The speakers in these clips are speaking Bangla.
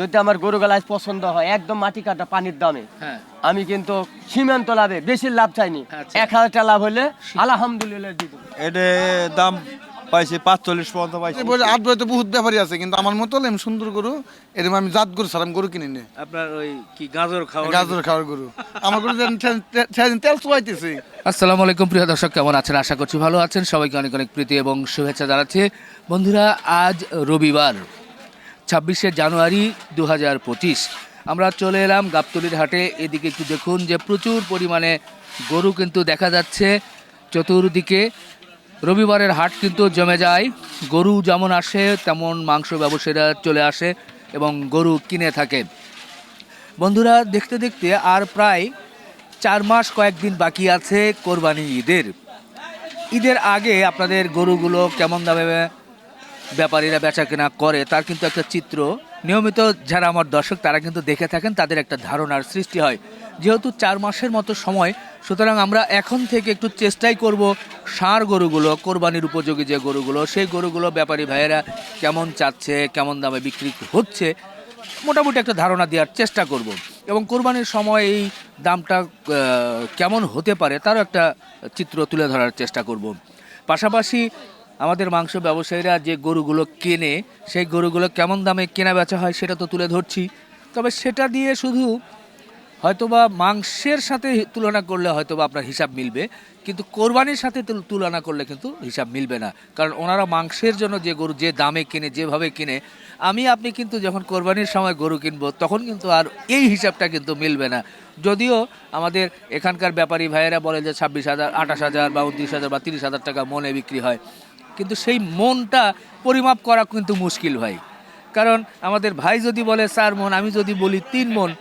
যদি আমার গরু গাছ পছন্দ হয় একদম মাটি কাটা পানির দামে হ্যাঁ। আমি কিন্তু সীমান্ত লাভে বেশি লাভ চাইনি। আচ্ছা। এক হাজার টাকা লাভ হলে আলহামদুলিল্লাহ দিব। এটা দাম পাইছি পাঁচচল্লিশ পর্যন্ত পাইছি। বলে আট বইতে বহুত ব্যাপারই আছে কিন্তু আমার মতো এম সুন্দর গরু এরকম আমি জাত গরু সারাম গরু কিনে নে। আপনার ওই কি গাজর খাওয়া গাজর খাওয়ার গরু। আমার গরু তেল চুয়াইতেছে। আসসালামু আলাইকুম প্রিয় দর্শক কেমন আছেন? আশা করছি ভালো আছেন। সবাইকে অনেক অনেক প্রীতি এবং শুভেচ্ছা জানাচ্ছি। বন্ধুরা আজ রবিবার। ছাব্বিশে জানুয়ারি দু হাজার পঁচিশ। আমরা চলে এলাম গাবতলির হাটে। এদিকে একটু দেখুন যে প্রচুর পরিমাণে গরু কিন্তু দেখা যাচ্ছে। চতুর্দিকে রবিবারের হাট কিন্তু জমে যায়। গরু যেমন আসে, তেমন মাংস ব্যবসায়ীরা চলে আসে এবং গরু কিনে থাকে। বন্ধুরা, দেখতে দেখতে আর প্রায় চার মাস কয়েকদিন বাকি আছে কোরবানি ঈদের। ঈদের আগে আপনাদের গরুগুলো কেমন দামে ব্যাপারীরা বেচা কেনা করে, তার কিন্তু একটা চিত্র। নিয়মিত যারা আমার দর্শক, তারা কিন্তু দেখে থাকেন, তাদের একটা ধারণার সৃষ্টি হয়। যেহেতু চার মাসের মতো সময়, সুতরাং আমরা এখন থেকে একটু চেষ্টাই করব ষাঁড় গরুগুলো, কোরবানির উপযোগী যে গরুগুলো, সেই গরুগুলো ব্যাপারী ভাইয়েরা কেমন চাচ্ছে, কেমন দামে বিক্রি হচ্ছে, মোটামুটি একটা ধারণা দেওয়ার চেষ্টা করব। এবং কোরবানির সময় এই দামটা কেমন হতে পারে, তারও একটা চিত্র তুলে ধরার চেষ্টা করব। পাশাপাশি আমাদের মাংস ব্যবসায়ীরা যে গরুগুলো কেনে, সেই গরুগুলো কেমন দামে কেনা বেচা হয় সেটা তো তুলে ধরছি। তবে সেটা দিয়ে শুধু হয়তোবা মাংসের সাথে তুলনা করলে হয়তোবা আপনার হিসাব মিলবে, কিন্তু কোরবানির সাথে তুল- তুলনা করলে কিন্তু হিসাব মিলবে না। কারণ ওনারা মাংসের জন্য যে গরু, যে দামে কিনে, যেভাবে কিনে, আমি, আপনি কিন্তু যখন কোরবানির সময় গরু কিনবো, তখন কিন্তু আর এই হিসাবটা কিন্তু মিলবে না। যদিও আমাদের এখানকার ব্যাপারী ভাইয়েরা বলে যে ছাব্বিশ হাজার, আঠাশ হাজার বা উনত্রিশ হাজার বা তিরিশ হাজার টাকা মনে বিক্রি হয়। কিন্তু সেই মনটা পরিমাপ করা কিন্তু মুশকিল ভাই। কারণ আমাদের ভাই যদি বলে চার মন, আমি যদি বলি, তিন মন।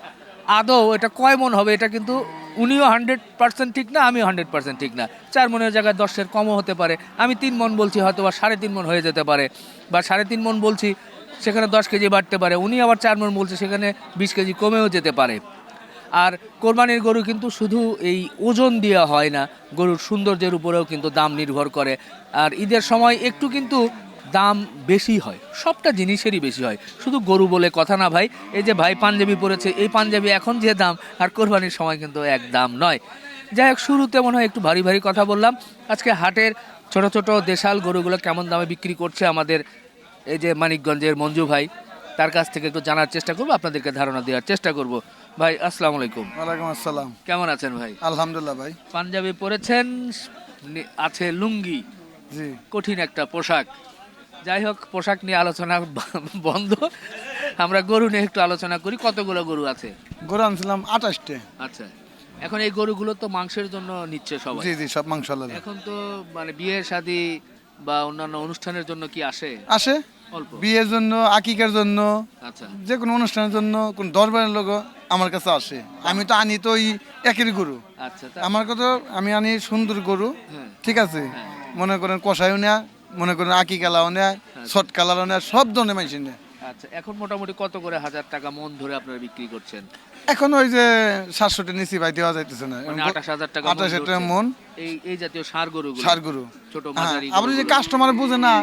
আদৌ এটা কয় মন হবে, এটা কিন্তু উনিও হান্ড্রেড পার্সেন্ট ঠিক না, আমিও হান্ড্রেড পার্সেন্ট ঠিক না। চার মনের জায়গায় দশের কমও হতে পারে। আমি তিন মন বলছি হয়তো বা সাড়ে তিন মন হয়ে যেতে পারে। বা সাড়ে তিন মন বলছি, সেখানে দশ কেজি বাড়তে পারে। উনি আবার চার মন বলছে, সেখানে বিশ কেজি কমেও যেতে পারে। আর কোরবানির গরু কিন্তু শুধু এই ওজন দেওয়া হয় না, গরুর সৌন্দর্যের উপরেও কিন্তু দাম নির্ভর করে। আর ঈদের সময় একটু কিন্তু দাম বেশি হয়, সবটা জিনিসেরই বেশি হয়। শুধু গরু বলে কথা না ভাই, এই যে ভাই পাঞ্জাবি পরেছে, এই পাঞ্জাবি এখন যে দাম, আর কোরবানির সময় কিন্তু এক দাম নয়। যাই হোক, শুরুতে মনে হয় একটু ভারী ভারী কথা বললাম। আজকে হাটের ছোট ছোট দেশাল গরুগুলো কেমন দামে বিক্রি করছে আমাদের এই যে মানিকগঞ্জের মঞ্জু ভাই, তার কাছ থেকে একটু জানার চেষ্টা করব, আপনাদেরকে ধারণা দেওয়ার চেষ্টা করব। ভাই আসসালামু আলাইকুম। ওয়ালাইকুম আসসালাম। কেমন আছেন ভাই? আলহামদুলিল্লাহ ভাই। পাঞ্জাবি পরেছেন আছে লুঙ্গি। জি। কঠিন একটা পোশাক। যাই হোক পোশাক নিয়ে আলোচনা বন্ধ। আমরা গরু নিয়ে একটু আলোচনা করি কতগুলো গরু আছে? গরু আনছিলাম আঠাশটে। আচ্ছা এখন এই গরুগুলো তো মাংসের জন্য নিচ্ছে সবাই। জি জি সব মাংস এখন তো মানে বিয়ে শাদী বা অন্যান্য অনুষ্ঠানের জন্য কি আসে? আসে। অল্প। বিয়ের জন্য আকিকার জন্য আচ্ছা। যে কোনো অনুষ্ঠানের জন্য কোন দরবারের লোক আমার কাছে আসে। আমি তো আনি তো ওই একের গরু। আচ্ছা আমার কথা আমি আনি সুন্দর গরু হ্যাঁ। ঠিক আছে? মনে করেন কষাইও নেয় মনে করেন আকি কালাও নেয় শর্ট কালারও নেয় সব ধরনের মানুষ নেয়। আচ্ছা এখন মোটামুটি কত করে হাজার টাকা মন ধরে আপনারা বিক্রি করছেন? এখন ওই যে সাতশোটা নিচি ভাই দেওয়া যাইতেছে না। মানে আঠাশ হাজার টাকা আঠাশ মন। এই এই জাতীয় সার গরু সার গরু। ছোট হ্যাঁ, ওই যে কাস্টমার বুঝে না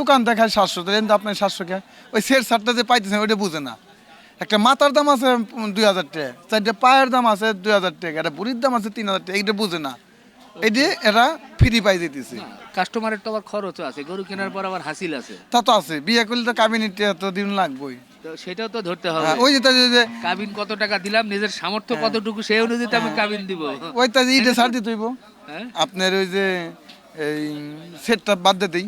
দোকান দেখায় সাতশো তো আপনার সাতশো কে। ওই সেট শার্টটা যে পাইতেছেন ওইটা বুঝে না। একটা মাথার দাম আছে দুই হাজার টাকা চারটে পায়ের দাম আছে দুই হাজার টাকা একটা বুড়ির দাম আছে তিন হাজার টাকা এইটা বুঝে না। এই যে এরা ফ্রি পাই দিতেছে। কাস্টমারের তো আবার খরচও আছে গরু কেনার পর আবার হাসিল আছে। তা তো আছে বিয়ে করলে তো কাবিনেটে এত দিন লাগবেই। তো সেটাও তো ধরতে হবে। হ্যাঁ, ওই যে যে কাবিন কত টাকা দিলাম নিজের সামর্থ্য কতটুকু সেই অনুযায়ী আমি কাবিন দিব। ওই তাই যে ইটে ছাড় দিতে হ্যাঁ। আপনার ওই যে এই সেটটা বাদ দিয়ে দিই।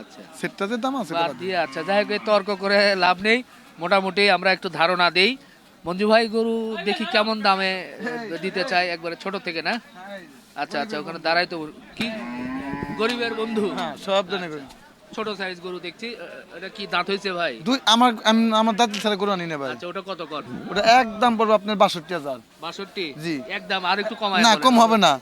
আচ্ছা। সেটটাতে দাম আছে বাদ দিয়ে আচ্ছা যাই হোক তর্ক করে লাভ নেই। মোটামুটি আমরা একটু ধারণা দেই। মঞ্জু ভাই গরু দেখি কেমন দামে দিতে চাই একবারে ছোট থেকে না? আচ্ছা আচ্ছা ওখানে দাঁড়াই তো। কি? গরিবের বন্ধু। হ্যাঁ সব জনে করি। ছোট সাইজ গরু দেখছি। এটা কি দাঁত হয়েছে ভাই? দুই আমার আমি- আমার দাঁত ছাড়া গরু আনি না ভাই। আচ্ছা ওটা কত কর? ওটা একদম পড়বে আপনার বাষট্টি হাজার। বাষট্টি? জি। একদম আর একটু কমায় না কম হবে না।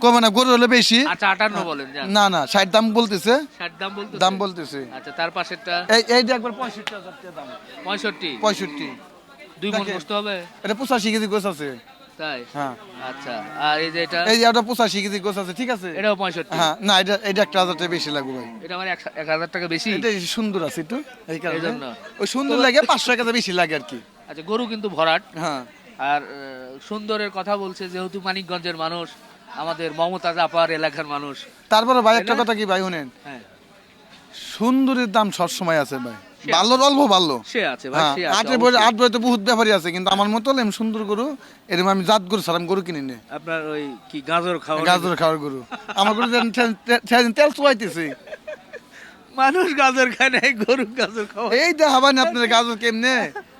কমে না গরু হলে বেশি। আচ্ছা আটান্ন বলেন যান। না না ষাট দাম বলতেছে। ষাট দাম বলতে দাম বলতেছে। আচ্ছা তার পাশেরটা? এই এইটা একবার পঁয়ষট্টি হাজার টাকা দাম। পঁয়ষট্টি? পঁয়ষট্টি। দুই মন দেখেন। বসতে হবে? এটা পঁচাশি কেজি গোছ আছে। তাই? হ্যাঁ। আচ্ছা আর এই যে এটা? এই যে একটা পঁচাশি কেজি গোছ আছে ঠিক আছে? এটাও পঁয়ষট্টি? হ্যাঁ না এটা এটা একটা হাজার টাকা বেশি লাগবে ভাই। এটা আমার এক- এক হাজার টাকা বেশি? এটা সুন্দর আছে একটু এই কারণে। জন্য। ওই সুন্দর লাগে পাঁচশো হাজার বেশি লাগে আর কি। আচ্ছা গরু কিন্তু ভরাট। হ্যাঁ। আর আহ, সুন্দরের কথা বলছে যেহেতু মানিকগঞ্জের মানুষ আমাদের মমতাজ আপার এলাকার মানুষ। তারপরে ভাই একটা কথা কি ভাই শুনেন? হ্যাঁ। সুন্দরের দাম সব সময় আছে ভাই। ভালোর অল্প ভালো সে আছে ভাই হ্যাঁ সে আছে আটের বই আট বইতে বহুত ব্যাপারই আছে কিন্তু আমার মতো আমি সুন্দর গরু এরকম আমি জাত গরু সারাম গরু কিনে নে। আপনার ওই কি গাজর খাওয়া গাজর খাওয়ার গরু। আমার গরু তেল চুয়াইতেছে। মানুষ গাজর খায় না গরু গাজর খাওয়া এই দেখাবেন আপনার গাজর কেমনে?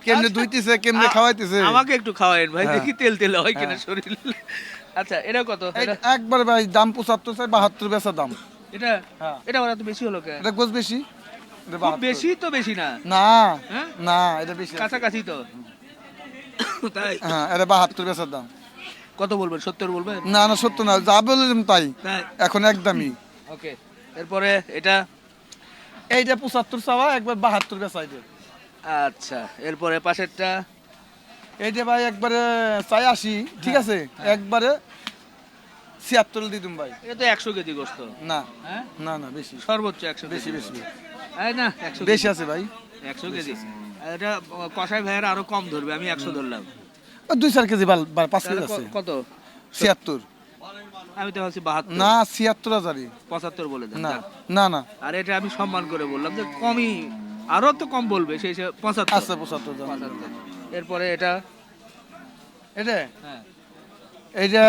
কেমনে ধুইতেছে কেমনে খাওয়াইতেছে? আমাকে একটু খাওয়াইন ভাই হ্যাঁ। দেখি তেল তেল হয় কিনা শরীর। আচ্ছা এটা কত? এটা একবার ভাই দাম পঁচাত্তর চাই বাহাত্তর বেচা দাম। এটা হ্যাঁ। এটা ওরা তো বেশি হলো কে? এটা গোছ বেশি? এটা খুব 72 বেশি তো বেশি না? না হ্যাঁ? না এটা বেশি কাছাকাছি তো। তাই? হ্যাঁ এটা বাহাত্তর বেচার দাম। কত বলবেন সত্তর বলবেন? না না সত্য না যা বললাম তাই। এখন একদমই। ওকে এরপরে এটা? এইটা পঁচাত্তর চাওয়া একবার বাহাত্তর বেচা আচ্ছা এরপরে পাশেরটা? এইটা ভাই একবারে চাই আসি ঠিক আছে? একবারে ছিয়াত্তর দিতুম ভাই। এটা তো একশো কেজি গোস্ত। না হ্যাঁ? না না বেশি। সর্বোচ্চ একশো বেশি বেশি। না একশো বেশি আছে ভাই। একশো কেজি। এটা কষাই ভাইয়ের আরও কম ধরবে আমি একশো ধরলাম। দুই চার কেজি পাঁচ কেজি আছে। কত? ছিয়াত্তর। আমি তো ভাবছি বাহাত্তর। না ছিয়াত্তর হাজারই। পঁচাত্তর বলে দেন না না না। আর এটা আমি সম্মান করে বললাম যে কমই আরও তো কম বলবে সেই পঁচাত্তর। আচ্ছা পঁচাত্তর পঁচাত্তর। এরপরে এটা এটা হ্যাঁ। এইটা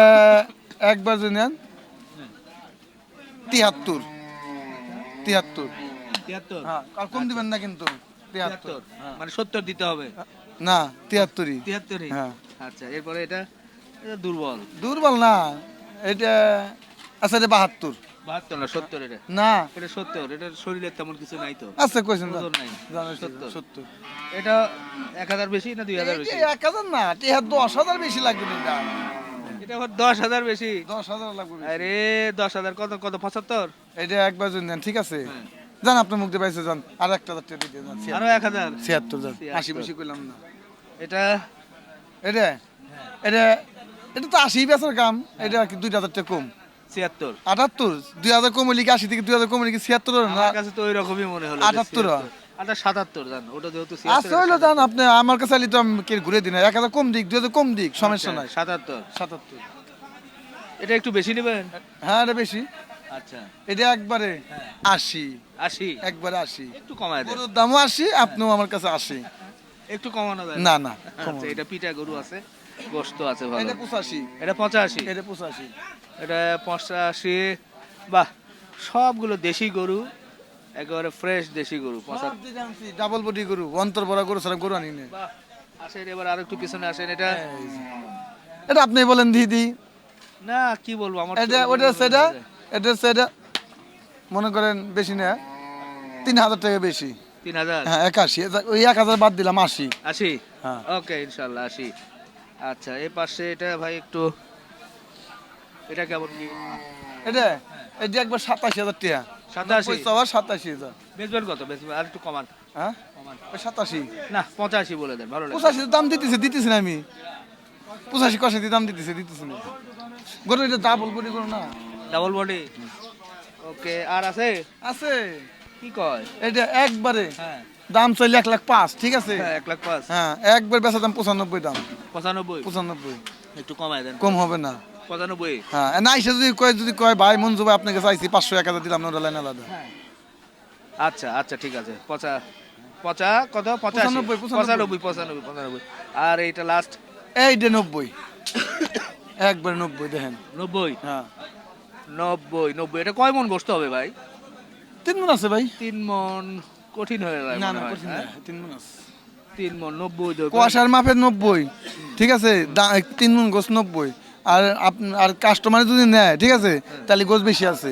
একবার যদি নেন। তিয়াত্তর। তিয়াত্তর। তিয়াত্তর। হ্যাঁ আর কম দিবেন না কিন্তু। তিয়াত্তর। তিয়াত্তর মানে সত্তর দিতে হবে। না তিয়াত্তরই। তিয়াত্তরই? হ্যাঁ। আচ্ছা এরপরে এটা এটা দুর্বল। দুর্বল না এটা আচ্ছা এটা বাহাত্তর। না এটা? না। এটা সত্তর এটা শরীরে তেমন কিছু নাই তো। আচ্ছা কইছেন নাই। এটা বেশি না হাজার বেশি? না লাগবে এটা। আবার বেশি? লাগবে আরে কত কত পঁচাত্তর? এটা একবার ঠিক আছে? হ্যাঁ। জান আপনার মুখ দিয়ে পাইছে যান আর একটা হাজার টাকা দিয়ে যান আরও এক হাজার? ছিয়াত্তর যান ছিয়াত্তর। আশি বেশি করলাম না। এটা? এটা? এটা এটা তো আশি বেচার কাম এটা আর কি দুই হাজার টাকা কম। ছিয়াত্তর। আটাত্তর? দুই হাজার কম কি আশি থেকে দুই হাজার কম কি ছিয়াত্তর আমার কাছে তো ওই রকমই মনে হলো আটাত্তর। আটা সাতাত্তর জান ওটা যেহেতু আচ্ছা হইল জান আপনি আমার কাছে আইলে তো কে ঘুরে দিন এক হাজার কম দিক দুই হাজার কম দিক সমস্যা নাই। সাতাত্তর। সাতাত্তর। এটা একটু বেশি নেবেন? হ্যাঁ এটা বেশি। আচ্ছা। এটা একবারে আশি। আশি? একবারে আশি। একটু কমায় গরুর দামও আশি আপনিও আমার কাছে আশি। একটু কমানো যায় না না আচ্ছা এটা পিঠা গরু আছে গোস্ত আছে ভালো। এটা পঁচাশি। এটা পঁচাশি? এটা পঁচাশি। এটা পঁচাশি বাহ সবগুলো দেশি গরু একেবারে ফ্রেশ দেশি গরু ডাবল বডি গরু অন্তর বড় গরু সারা গরু আনি আসেন এবার আর একটু পিছনে আসেন এটা এটা আপনি বলেন দিদি। না কি বলব আমার এটা ওটা সেটা এটা সেটা মনে করেন বেশি না তিন হাজার টাকা বেশি। তিন হাজার? হ্যাঁ একাশি ওই এক হাজার বাদ দিলাম আশি। আশি? হ্যাঁ। ওকে ইনশাল্লাহ আশি। আচ্ছা এ পাশে এটা ভাই একটু এটা কেমন কি? এটা এটা একবার সাতাশি হাজার টাকা। সাতাশি? সাতাশি হাজার। বেচবেন কত? বেচবেন আর একটু কমান। হ্যাঁ? সাতাশি। না পঁচাশি বলে দেন ভালো পঁচাশি দাম দিতেছে দিতেছি না আমি। পঁচাশি কষাশি দাম দিতেছে দিতেছি না। গরু এটা ডাবল বডি গরু না? ডাবল বডি ওকে আর আছে? আছে। কি কয়? এটা একবারে। হ্যাঁ। দাম চাইলে এক লাখ পাঁচ ঠিক আছে? হ্যাঁ এক লাখ পাঁচ। হ্যাঁ একবার বেচা দাম পঁচানব্বই দাম। পঁচানব্বই? পঁচানব্বই। একটু কমায় দেন। কম হবে না। পঁচানব্বই। হ্যাঁ না এসে যদি কয় যদি কয় ভাই মঞ্জু ভাই আপনাকে চাইছি পাঁচশো এক হাজার দিলাম না লাইন আলাদা আচ্ছা আচ্ছা ঠিক আছে। পচা পচা কত? পঁচানব্বই, পঁচানব্বই। পঁচানব্বই পঁচানব্বই পঁচানব্বই। আর এইটা লাস্ট নব্বই। একবার নব্বই দেখেন। নব্বই? হ্যাঁ। নব্বই নব্বই। এটা কয় মন হবে ভাই? তিন মন আছে ভাই। তিন মন কঠিন হয়ে যায় না না কঠিন হ্যাঁ? না, তিন মন আছে। তিন মন নব্বই। কুয়াশার মাপের নব্বই ঠিক আছে? তিন মন গোছ নব্বই। আর আর কাস্টমার যদি নেয় ঠিক আছে? তাহলে গোছ বেশি আছে।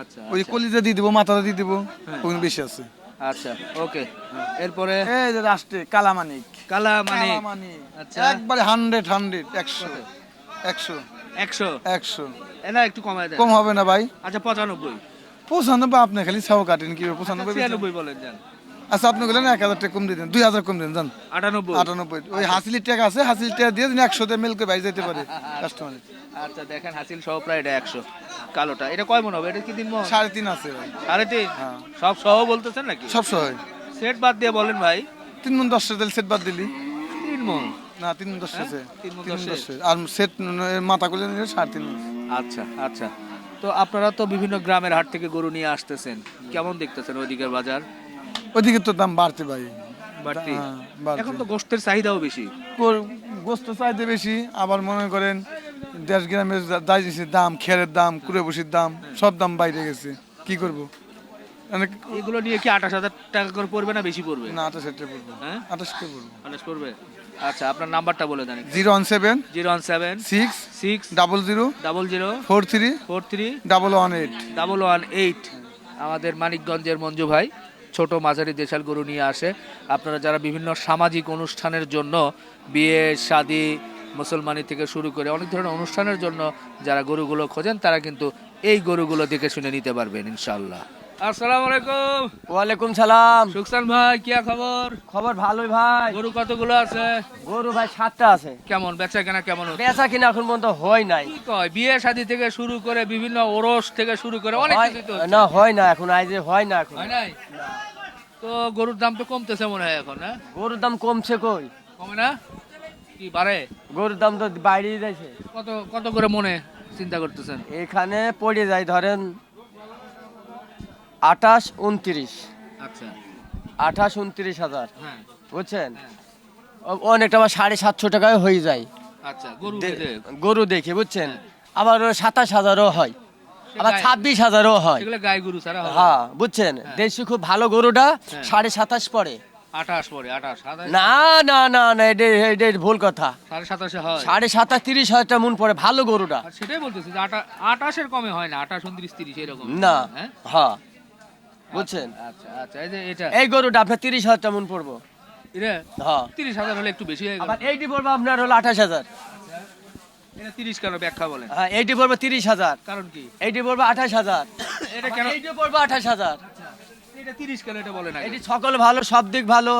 আচ্ছা ওই আচ্ছা, কলিজা দিয়ে দিব মাথাটা দিয়ে দিব হ্যাঁ। ওগুলো বেশি আছে। আচ্ছা ওকে। এরপরে? এই যে কালামানিক। কালামানিক। আচ্ছা। একবারে হান্ড্রেড হান্ড্রেড একশো। একশো। একশো? একশো। এনা একটু কমায় দেন। কম হবে না ভাই। আচ্ছা পঁচানব্বই। পঁচানব্বই আপনি খালি ছাও কাটেন কি পঁচানব্বই বেচেন? ছিয়ানব্বই বলেন যান। আচ্ছা আপনি বললেন এক হাজার টাকা কম দিয়ে দেন দুই হাজার কম দেন জান। আটানব্বই। আটানব্বই। ওই হাসিলির টাকা আছে হাসিলির টাকা দিয়ে দিন একশোতে মিলকে বাইরে যেতে পারে কাস্টমার আচ্ছা দেখেন হাসিল সহ প্রায় এটা একশো। কালোটা এটা কয় মন হবে? এটা কি মন? সাড়ে তিন আছে ভাই। সাড়ে তিন? হ্যাঁ। সব সহ বলতেছেন নাকি? সব সহায় সেট বাদ দিয়ে বলেন ভাই। তিন মন দশটা তেল সেট বাদ দিলি। তিন মন? না তিন মন দশটা আছে হ্যাঁ? তিন মণ তিন দশের? দশের। আর সেট মাথা করে নিলে সাড়ে তিন আচ্ছা আচ্ছা। তো আপনারা তো বিভিন্ন গ্রামের হাট থেকে গরু নিয়ে আসতেছেন। কেমন দেখতেছেন ওইদিকের বাজার? ওইদিকে তো দাম বাড়তে ভাই। বাড়তি? হ্যাঁ, বাড়তি। এখন তো গোষ্ঠের চাহিদাও বেশি। গো- গোস্ত চাইতে বেশি আবার মনে করেন দেশ গ্রামের জিনিসের দাম খেরের দাম কুড়ে বসির দাম সব দাম বাইরে গেছে। কি করব? মানে এগুলো নিয়ে কি আঠাশ হাজার টাকা করে পড়বে না বেশি পড়বে? না আঠাশ হাজার পড়ব। হ্যাঁ? আঠাশ কে পড়ব। আঠাশ পড়বে? আচ্ছা আপনার নাম্বারটা বলে দেন zero one seven zero one seven six six double zero double zero four three four three double one eight. Double one eight. আমাদের মানিকগঞ্জের মঞ্জু ভাই ছোট মাঝারি দেশাল গরু নিয়ে আসে। আপনারা যারা বিভিন্ন সামাজিক অনুষ্ঠানের জন্য বিয়ে, শাদি, মুসলমানি থেকে শুরু করে অনেক ধরনের অনুষ্ঠানের জন্য যারা গরুগুলো খোঁজেন, তারা কিন্তু এই গরুগুলো দেখে শুনে নিতে পারবেন ইনশাল্লাহ আসসালামু আলাইকুম। ওয়ালাইকুম সালাম। সুকসান ভাই কি খবর? খবর ভালোই ভাই। গরু কতগুলো আছে? গরু ভাই সাতটা আছে। কেমন বেচা কেনা কেমন? বেচা কিনা এখন পর্যন্ত হয় নাই। কি কয় বিয়ে শাদি থেকে শুরু করে বিভিন্ন ওরস থেকে শুরু করে অনেক হয়- তো না হয় না এখন আজ হয় না এখন। হয় নাই? তো গরুর দাম তো কমতেছে মনে হয় এখন হ্যাঁ গরুর দাম কমছে কই? কমে না? কি বাড়ে? গরুর দাম তো বাইরে যাইছে কত কত করে মনে চিন্তা করতেছেন? এখানে পড়ে যায় ধরেন আঠাশ উনত্রিশ। আচ্ছা। আঠাশ উনত্রিশ হাজার। হ্যাঁ। বুঝছেন? অনেকটা আমার সাড়ে সাতশো টাকায় হয়ে যায়। আচ্ছা গরু দেখে। বুঝছেন? আবার সাতাশ হাজারও হয়। আবার ছাব্বিশ হাজারও হয়। হ্যাঁ বুঝছেন? দেশি খুব ভালো গরুটা হ্যাঁ। সাড়ে সাতাশ পড়ে। না না না না এটা ভুল কথা। সাড়ে সাতাশে হয়। তিরিশ হাজার মন পড়ে ভালো গরুটা। সেটাই বলতেছি আঠাশের কমে হয় না আঠাশ উনত্রিশ তিরিশ এরকম। না। হ্যাঁ? হ্যাঁ। বুঝছেন? আচ্ছা আচ্ছা এই যে এটা। এই গরুটা আপনার তিরিশ হাজার মন পড়ব? হ্যাঁ। তিরিশ হাজার হলে একটু বেশি হয়ে গেল আবার এইটি পড়ব আপনার হলো আঠাশ হাজার। এটা তিরিশ কেন ব্যাখ্যা বলেন? হ্যাঁ এইটি পড়ব তিরিশ হাজার। কারণ কি? এইটি পড়ব আঠাশ হাজার। এটা কেন এইটি পড়ব আঠাশ হাজার। এটা তিরিশ কেন এটা বলেন এটি সকল ভালো সব দিক ভালো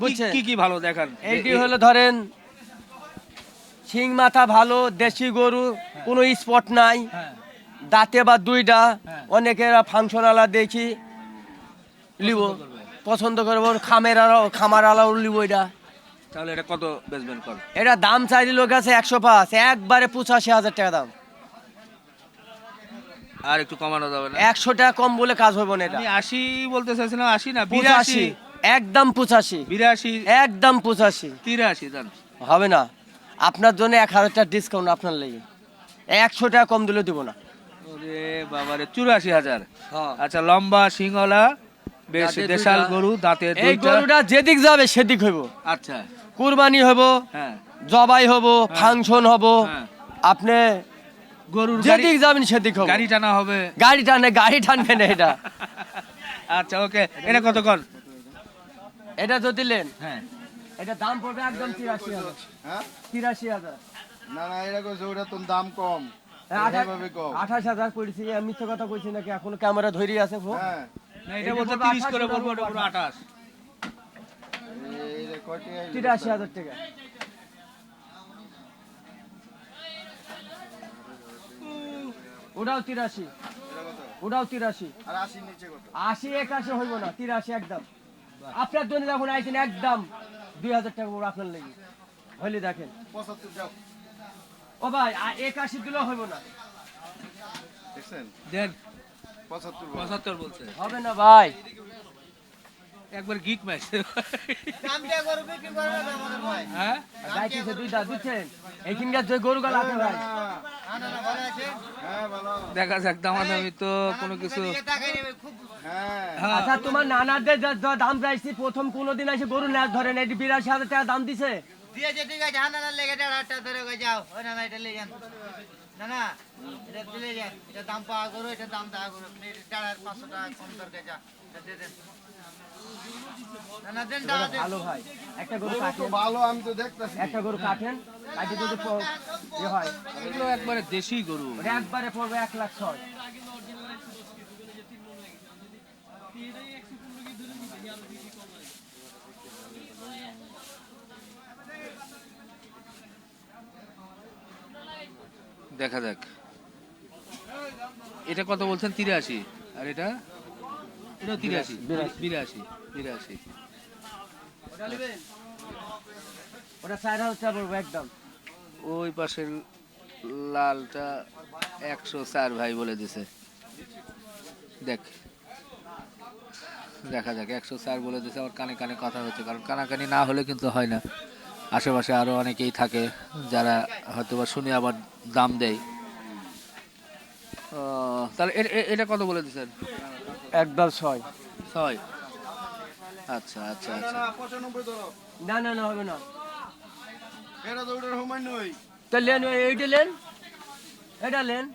বুঝছেন? কি কি ভালো দেখান? এইটি হলো ধরেন শিং মাথা ভালো দেশি গরু কোনো স্পট নাই। হ্যাঁ। দাঁতে বা দুইটা হ্যাঁ। অনেকেরা ফাংশন আলা দেখি। লিব। পছন্দ করব খামের খামার আলাও লিব এটা। তাহলে এটা কত বেচবেন কর এটা দাম চাইলে লোক আছে একশো পাঁচ একবারে পঁচাশি হাজার টাকা দাম। আর একটু কমানো যাবে না? একশো টাকা কম বলে কাজ হবে না এটা। আমি আশি বলতে চাইছিলাম আশি না? পঁচাশি একদম পঁচাশি। বিরাশি। একদম পঁচাশি। তিরাশি জান। হবে না। আপনার জন্য এক হাজার টাকা ডিসকাউন্ট আপনার লেগে। একশো টাকা কম দিলে দিব না। ওরে বাবারে চুরাশি হাজার। হ্যাঁ। আচ্ছা লম্বা সিংহলা বেশ দেশাল। গরু দাঁতে এই গরুটা যেদিক যাবে সেদিক হইব। আচ্ছা। কুরবানি হব হ্যাঁ। জবাই হব ফাংশন হব হ্যাঁ। আপনি গরুর যেদিক যাবেন সেদিক হব গাড়ি টানা হবে। গাড়ি টানে গাড়ি টানবে না এটা। আচ্ছা ওকে। এটা কত কর? এটা যদি নেন হ্যাঁ। এটা দাম পড়বে একদম তিরাশি হাজার। তিরাশি হাজার। না না এটা কইছে ওটা তো দাম কম। আঠাশ হাজার পড়েছি আমি মিথ্যে কথা কইছি নাকি? এখনও ক্যামেরা ধরি আছে ভো? হ্যাঁ। না এটা এটা বলতে বলব তিরিশ 28 করে বলব বলব পুরো আঠাশ। এই যে কয়টি আইলো? তিরাশি হাজার টাকা। ওটাও তিরাশি। ওটাও তিরাশি। আশি একাশি হইব না তিরাশি একদম। আপনার জন্য যখন আইছেন একদম দুই হাজার টাকা আপনার লেগে। হইলে দেখেন। ও ভাই একাশি দিলেও হইব না। দেখছেন? দেন। পঁচাত্তর বলছে। হবে না ভাই। একবার গিক ম্যাচ হ্যাঁ? গাইতেছে দুইটা বুঝছেন এইখানকার যে গরুগুলো আছে ভাই। হ্যাঁ দেখা যাক দামাদামি তো কোনো কিছু হ্যাঁ। হ্যাঁ। আচ্ছা তোমার নানাদের দাম চাইছি প্রথম কোনোদিন এসে গরু নেয় ধরেন এটি বিরাশি হাজার টাকা দাম দিছে। দিয়েছে ঠিক আছে। হ্যাঁ না না লেগে দেড় হাজার টাকা ধরে গো যাও। ওই না না এটা লে যান না না এটা দিলে এটা দাম পাওয়া করো এটা দাম দেওয়া করো। পাঁচশো টাকা কম দরকার যা এটা দিয়ে দেন। না না দেন টাকা ভালো ভাই একটা গরু কাটেন ভালো আমি তো দেখতেছি। একটা গরু কাটেন কাটে যদি প- ইয়ে হয়। এগুলো একবারে দেশি গরু। একবারে পড়বে এক লাখ ছয়। দেখা যাক। এটা কত বলছেন? তিরাশি। আর এটা? এটা তিরাশি। বিরাশি। বিরাশি। ওটা চার হাজার পড়ব একদম। ওই পাশের লালটা একশো চার ভাই বলে দিছে। দেখ। দেখা যাক একশো চার বলে দিছে আমার কানে কানে কথা হচ্ছে কারণ কানাকানি না হলে কিন্তু হয় না। আশেপাশে আরও অনেকেই থাকে যারা হয়তো বা শুনে আবার দাম দেয়। ও, তাহলে এটা কত বলে দিচ্ছেন? একদম ছয়। ছয়? আচ্ছা আচ্ছা আচ্ছা। না না না হবে না। তো লেন ওই- এইটা লেন? এটা লেন?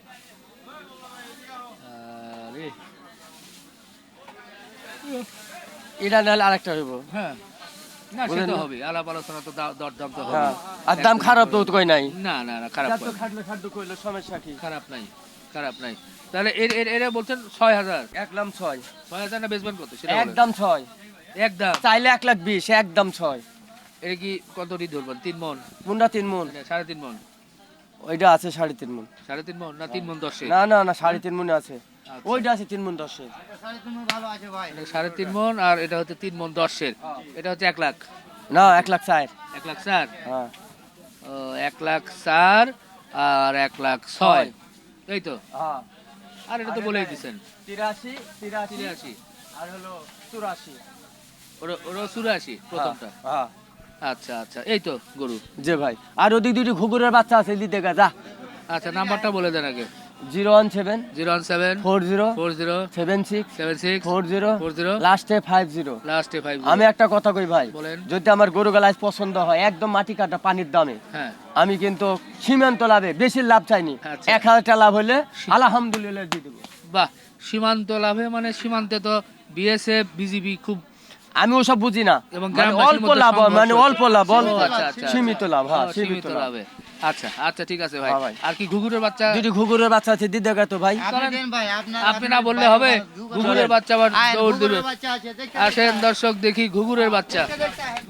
এটা নাহলে আরেকটা হইব। হ্যাঁ। না সে তো হবে আলাপ আলোচনা তো দরদাম তো হবে আর দাম খারাপ তো কই নাই? না না না খারাপ যত খাটলে খাদ্য কইলো সমস্যা কি? খারাপ নাই খারাপ নাই। তাহলে এর এর এরা বলছেন ছয় হাজার। একদম ছয়। ছয় হাজার না বেচবেন কত সেটা একদম ছয়। একদম। চাইলে এক লাখ বিশ একদম ছয়। এটা কি কত রি ধরবেন তিন মন? মুন্ডা তিন মন। সাড়ে তিন মন। ওইটা আছে সাড়ে তিন মন। সাড়ে তিন মন না তিন মন দশে না না না সাড়ে তিন মনে আছে। ওইটা আছে তিন মন দশে সাড়ে তিন ভালো আছে ভাই। এটা সাড়ে তিন মন আর এটা হচ্ছে তিন মন দশের। এটা হচ্ছে এক লাখ। না এক লাখ চার। এক লাখ চার? হ্যাঁ। এক লাখ চার আর এক লাখ ছয়। এই তো? হ্যাঁ। আর এটা তো বলেই দিচ্ছেন তিরাশি তিরাশি। তিরাশি। আর হলো চুরাশি। ওরা ওরা চুরাশি প্রথমটা। হ্যাঁ আচ্ছা আচ্ছা। এই তো গরু। যে ভাই। আর ওদিক দুটি ঘুঘুরের বাচ্চা আছে দিতে গা যা। আচ্ছা নাম্বারটা বলে দেন আগে। Zero one seven zero one seven four zero four zero seven six seven six four zero four zero লাস্টে ফাইভ জিরো লাস্টে ফাইভ আমি একটা কথা কই ভাই বলেন। যদি আমার গরু গালাজ পছন্দ হয় একদম মাটি কাটা পানির দামে হ্যাঁ। আমি কিন্তু সীমান্ত লাভে বেশি লাভ চাইনি। আচ্ছা। এক হাজার টাকা লাভ হলে আলহামদুলিল্লাহ দিয়ে দেবো। বাহ সীমান্ত লাভে মানে সীমান্তে তো বিএসএফ বিজিবি খুব আমি ওসব বুঝি না। এবং মানে গ্রামবাসীর অল্প লাভ মানে অল্প লাভ অল্প আচ্ছা, আচ্ছা, সীমিত লাভ হ্যাঁ সীমিত লাভে। আচ্ছা আচ্ছা ঠিক আছে ভাই। হ্যাঁ, আর কি ঘুঘুরের বাচ্চা? দুটি ঘুঘুরের বাচ্চা আছে গা তো ভাই। আপনি দেন ভাই আপনার আপনি না বললে হবে? ঘুঘুরের বাচ্চা আবার দৌড় দেবে। ঘুঘুরের বাচ্চা আছে দেখতে আসেন দর্শক দেখি ঘুঘুরের বাচ্চা।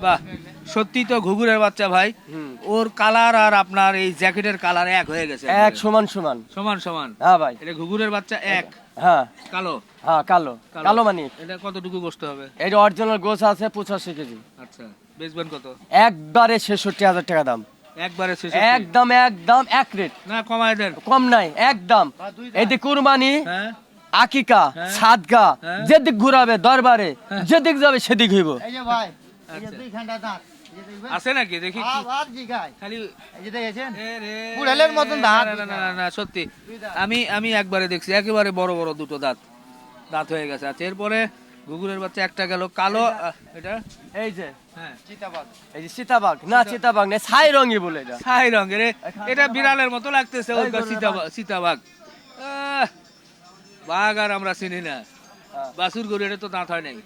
বাহ সত্যি তো ঘুঘুরের বাচ্চা ভাই। ওর কালার আর আপনার এই জ্যাকেটের কালার এক হয়ে গেছে। এক সমান সমান। সমান সমান। হ্যাঁ ভাই। এটা ঘুঘুরের বাচ্চা এক। হ্যাঁ। কালো? হ্যাঁ কালো। কালো। মানে? এটা কতটুকু গোস্ত হবে? এটা অরিজিনাল গোছ আছে পঁচাশি কেজি। আচ্ছা বেচবেন কত? একবারে ছেষট্টি হাজার টাকা দাম। একবারে একদম একদম এক রেট না কমায় দেন। কম নাই একদম। কুরবানি হ্যাঁ। আকিকা হ্যাঁ। সাদগা হ্যাঁ। যেদিক ঘুরাবে দরবারে যেদিক যাবে সেদিক হইব। এই যে ভাই এই যে আচ্ছা। দুই ঘণ্টা দাঁত আছে নাকি? দেখি খালি মতন দাঁত। না, না, না, সত্যি। আমি আমি একবারে দেখছি একেবারে বড় বড় দুটো দাঁত। দাঁত হয়ে গেছে। আচ্ছা এরপরে ঘুঘুরের বাচ্চা একটা গেল কালো এটা এই যে। হ্যাঁ। এই যে সীতাবাগ না সীতাবাগ না ছাই রঙই বলে এটা। ছাই রঙের এটা বিড়ালের মতো লাগতেছে সীতাবাগ বাঘ আর আমরা চিনি না। হ্যাঁ। বাসুর গরু এটা তো দাঁত হয় নাই।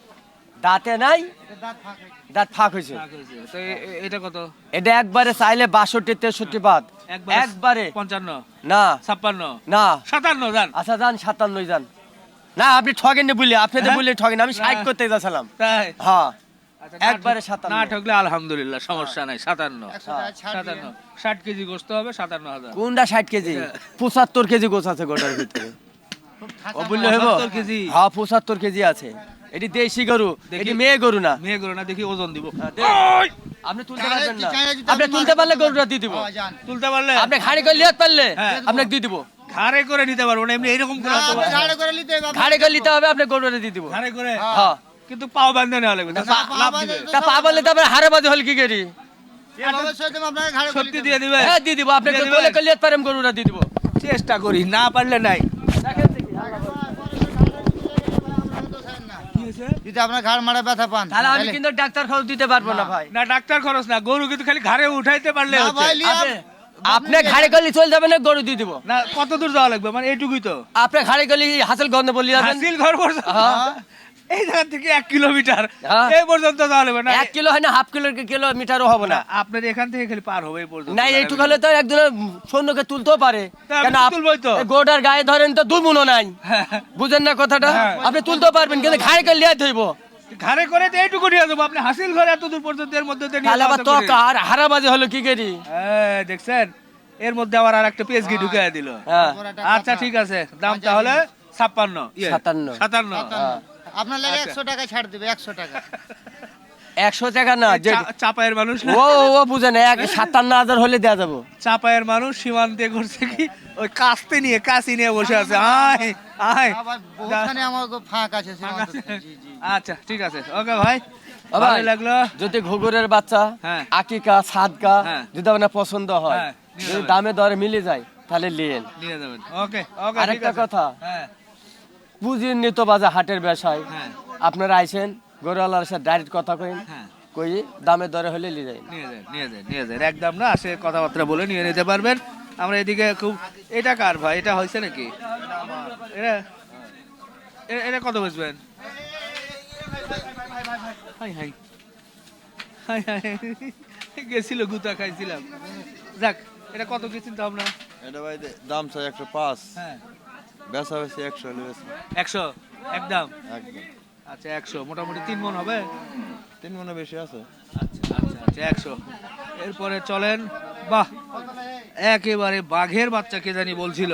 দাঁতে নাই? দাঁত ফাঁকে হয়েছে। এটা কত? এটা একবারে চাইলে বাষট্টি তেষট্টি বাদ। একবারে একবারে। পঞ্চান্ন? না। ছাপ্পান্ন? না। সাতান্ন জান। আচ্ছা যান সাতান্নই যান না আপনি ঠগেন না বলি আপনি তো হ্যাঁ? বললেন ঠগেন আমি ষাট না। করতে যাচ্ছিলাম। তাই? হ্যাঁ। আচ্ছা, একবারে সাতান্ন। না ঠকলে আলহামদুলিল্লাহ সমস্যা নাই সাতান্ন। সাতান্ন। ষাট কেজি গোস্ত হবে সাতান্ন হাজার। কোনটা ষাট কেজি? পঁচাত্তর কেজি গোছ আছে গোটার ভিতরে। ও বললে 75 কেজি? হ্যাঁ পঁচাত্তর কেজি আছে। এটি দেশি গরু। এটি মেয়ে গরু না? মেয়ে গরু না দেখি ওজন দিব। আপনি তুলতে পারবেন না। আপনি তুলতে পারলে গরুটা দিয়ে দিব। হ্যাঁ, তুলতে পারলে? আপনি ঘাড়ি করে লিয়াত পারলে হ্যাঁ। আপনাকে দিয়ে দিব। ঘাড়ে করে নিতে পারব না এমনি এরকম করে না, ঘাড়ে করে নিতে হবে, আপনি- করে নিতে হবে আপনি গরুটা দিয়ে দিব। ঘাড়ে করে? হ্যাঁ। কিন্তু পাও বান্ধে নেওয়া লাগবে তা পা- লাভ দিবে। তা পা বললে তবে হারে বাজে হল কি করি? এভাবে সইতে আপনাকে ঘাড়ে করে সত্যি নিতে দিয়ে দিবে। হ্যাঁ দিয়ে দিব আপনি দিয়ে বলে দিবেন? করে লিয়াত পারেন গরুটা দিয়ে দিব। চেষ্টা করি না পারলে নাই। যদি আপনার ঘাড় মারা ব্যথা পান তাহলে আমি তাহলে- কিন্তু ডাক্তার খরচ দিতে পারব না ভাই। না ডাক্তার খরচ না গরু কিন্তু খালি ঘাড়ে উঠাইতে পারলে না হচ্ছে। ভাই, লিয়া- আপনি- আপনি ঘাড়ি করলে চলে যাবেন না গরু দিয়ে দিব। না কত দূর যাওয়া লাগবে? মানে এইটুকুই তো। আপনি ঘাড়ি করলে হাসিল গন্ধে বলি হাসিল ঘর পর্যন্ত? হ্যাঁ। এই জায়গা থেকে এক কিলোমিটার। হ্যাঁ। এই পর্যন্ত যাওয়া লাগবে না? এক কিলো হয় না হাফ কিলো কিলোমিটারও হবে না। আপনার এখান থেকে খালি পার হবে এই পর্যন্ত না এইটুক হলে তো একজনের সৈন্যকে তুলতেও পারে। কেন তুলবই তো। গোটার গায়ে ধরেন তো দুই মুনো নাই। হ্যাঁ। বুঝেন না কথাটা। আপনি তুলতেও পারবেন কিন্তু ঘাড়ি লিয়ে ধইব ঘাড়ে করে তো এইটুকু নিয়ে যাব। আপনি হাসিল ঘরে এত দূর পর্যন্ত এর মধ্যে দিয়ে নিয়ে তাহলে আবার তো তো আর হারাবাজি হলো কি করি? হ্যাঁ, দেখছেন? এর মধ্যে আবার আর একটা পেজগি ঢুকে দিল। হ্যাঁ। আচ্ছা ঠিক আছে। দাম তাহলে ছাপ্পান্ন। ইয়ে, সাতান্ন। সাতান্ন। আপনার লাগে আচ্ছা। একশো টাকা ছাড় দেবে একশো টাকা। একশো টাকা না চাপায়ের মানুষ ও ও বুঝে না এক সাতান্ন হাজার হলে দেওয়া যাব। চাপায়ের মানুষ সীমান্তে করছে কি? ওই কাস্তে নিয়ে কাশি নিয়ে বসে আছে। আয় আয়। বহুখানে আমার ফাঁক আছে জি জি আচ্ছা ঠিক আছে। ওকে ভাই ভালো লাগল। যদি ঘুঘুরের বাচ্চা হ্যাঁ। আকিকা সাদকা হ্যাঁ। যদি আপনার পছন্দ হয় হ্যাঁ, যদি। দামে দরে মিলে যায় তাহলে লিয়েন নিয়ে যাবেন। ওকে ওকে আরেকটা কথা। হ্যাঁ। বুঝিয়ে নিত বাজার হাটের ব্যবসায় হ্যাঁ। আপনারা আইসেন গরুওয়ালার সাথে ডাইরেক্ট কথা কইন হ্যাঁ। কই দামে দরে হলে লিয়ে যায় নিয়ে যান নিয়ে নিয়ে যান। একদম না আসে কথাবার্তা বলে নিয়ে নিতে পারবেন। আমরা এদিকে খুব এটা কার ভাই? এটা হয়েছে নাকি? এটা এটা কত বেচবেন? হাই হাই। হাই হাই। গেছিল গুতা খাইছিলাম। যাক এটা কত কি চিন্তা ভাবনা? এটা ভাই দাম চাই একশো পাঁচ। হ্যাঁ। বেচা বেশি একশো একশো? একদম? একদম। আচ্ছা একশো। মোটামুটি তিন মন হবে? তিন মনে বেশি আছে। আচ্ছা একশো। এরপরে চলেন বাহ একেবারে বাঘের বাচ্চা কে জানি বলছিল।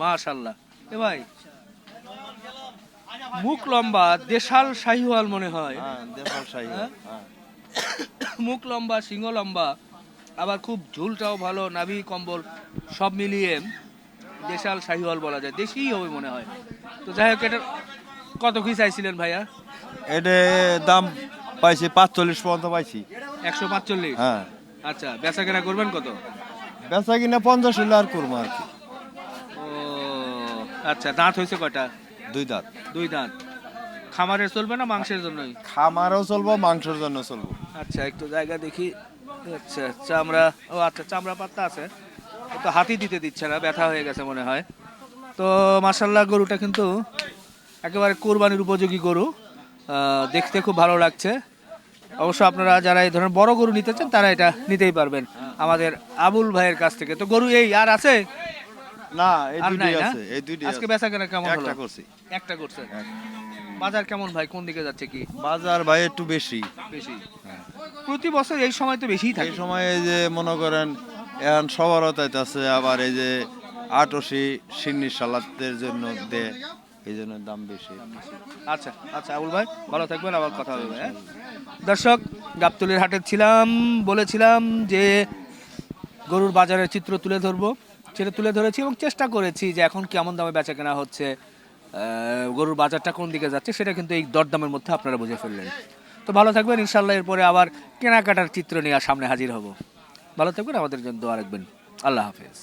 মাশাল্লাহ। এ ভাই মুখ লম্বা দেশাল শাহিওয়াল মনে হয়। হ্যাঁ দেশাল? হ্যাঁ। মুখ লম্বা সিংহ লম্বা আবার খুব ঝুলটাও ভালো নাভি কম্বল সব মিলিয়ে দেশাল শাহিওয়াল বলা যায়। দেশিই হবে মনে হয়। তো যাই হোক এটা কত কি চাইছিলেন ভাইয়া? এটা দাম পাইছি পাঁচচল্লিশ পর্যন্ত পাইছি। একশো পাঁচচল্লিশ? হ্যাঁ। আচ্ছা বেচা কেনা করবেন কত? বেচা কিনা পঞ্চাশ হলে আর করব আর কি। ও আচ্ছা দাঁত হয়েছে কয়টা? দুই দাঁত। দুই দাঁত। খামারে চলবে না মাংসের জন্যই? খামারও চলবো মাংসের জন্য চলবো। আচ্ছা একটু জায়গা দেখি। আচ্ছা চামড়া ও আচ্ছা চামড়া পাত্তা আছে। ও তো হাতি দিতে দিচ্ছে না ব্যথা হয়ে গেছে মনে হয়। তো মাসাল্লাহ গরুটা কিন্তু একেবারে কোরবানির উপযোগী গরু। দেখতে খুব ভালো লাগছে। অবশ্য আপনারা যারা এই ধরনের বড় গরু নিতে চান তারা এটা নিতেই পারবেন আমাদের আবুল ভাইয়ের কাছ থেকে। তো গরু এই আর আছে? না এই দুইটাই আছে এই দুইটাই আজকে বেচা কেনা কেমন হলো? একটা করছি। একটা করছে? বাজার কেমন ভাই? কোন দিকে যাচ্ছে কি? বাজার ভাই একটু বেশি। বেশি। প্রতি বছর এই সময় তো বেশিই এই থাকে সময় এই যে মনে করেন এখন সবারও তাইতেছে আবার এই যে আটশি সিন্নি সালাতের জন্য দে এই জন্য দাম বেশি। আচ্ছা আচ্ছা আবুল ভাই, ভালো থাকবেন, আবার কথা হবে হ্যাঁ? দর্শক, গাবতলির হাটে ছিলাম, বলেছিলাম যে গরুর বাজারের চিত্র তুলে ধরবো, সেটা তুলে ধরেছি এবং চেষ্টা করেছি যে এখন কেমন দামে বেচা কেনা হচ্ছে গরুর বাজারটা কোন দিকে যাচ্ছে, সেটা কিন্তু এই দরদামের মধ্যে আপনারা বুঝে ফেললেন। তো ভালো থাকবেন ইনশাল্লাহ এরপরে আবার কেনাকাটার চিত্র নিয়ে সামনে হাজির হব। ভালো থাকবেন, আমাদের জন্য দোয়া রাখবেন। আল্লাহ হাফেজ।